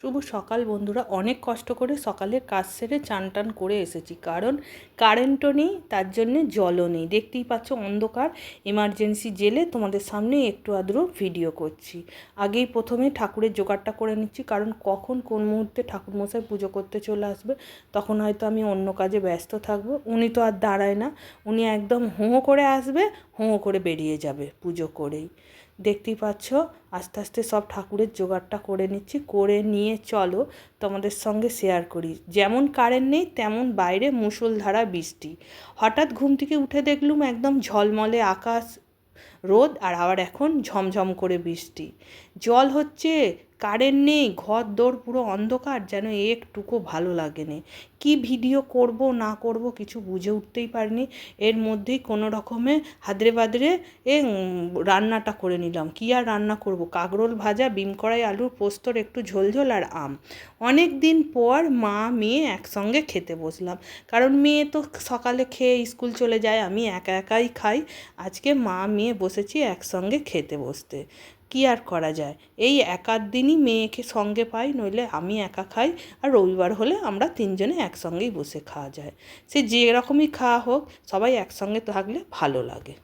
শুভ সকাল বন্ধুরা। অনেক কষ্ট করে সকালের কাজ সেরে চান টান করে এসেছি। কারণ কারেন্টও নেই, তার জন্যে জলও নেই। দেখতেই পাচ্ছ অন্ধকার এমার্জেন্সি জেলে তোমাদের সামনে একটু আধটু ভিডিও করছি। আগেই প্রথমে ঠাকুরের জোগাড়টা করে নিচ্ছি, কারণ কখন কোন মুহূর্তে ঠাকুরমশাই পুজো করতে চলে আসবে, তখন হয়তো আমি অন্য কাজে ব্যস্ত থাকব। উনি তো আর দাঁড়ায় না, উনি একদম হোঁ করে আসবে হোঁ করে বেরিয়ে যাবে পুজো করেই। দেখতেই পাচ্ছ, আস্তে আস্তে সব ঠাকুরের জোগাড়টা করে নিচ্ছি, করে নিয়ে চলো তোমাদের সঙ্গে শেয়ার করি। যেমন কারেন্ট নেই, তেমন বাইরে মুষলধারা বৃষ্টি। হঠাৎ ঘুম থেকে উঠে দেখলুম একদম ঝলমলে আকাশ রোদ আর আবার এখন ঝমঝম করে বৃষ্টি। জল হচ্ছে কারেন্ট নেই, ঘর দৌড় পুরো অন্ধকার, যেন একটুকু ভালো লাগে নে কী ভিডিও করব, না করব কিছু বুঝে উঠতেই পারিনি। এর মধ্যেই কোনো রকমে হাদরে বাদরে এ রান্নাটা করে নিলাম। কী আর রান্না করব? কাগরোল ভাজা, বিম কড়াই, আলুর পোস্তর, একটু ঝোলঝোল আর আম। অনেক দিন পর মা, মেয়ে একসঙ্গে খেতে বসলাম। কারণ মেয়ে তো সকালে খেয়ে স্কুল চলে যায়, আমি একা একাই খাই। আজকে মা, মেয়ে বসেছি একসঙ্গে খেতে বসতে। কী আর করা যায়? এই এক আধ দিনই মেয়েকে সঙ্গে পাই, নইলে আমি একা খাই, আর রবিবার হলে আমরা তিনজনে একসঙ্গেই বসে খাওয়া যায়। সে যে রকমই খাওয়া হোক, সবাই একসঙ্গে থাকলে ভালো লাগে।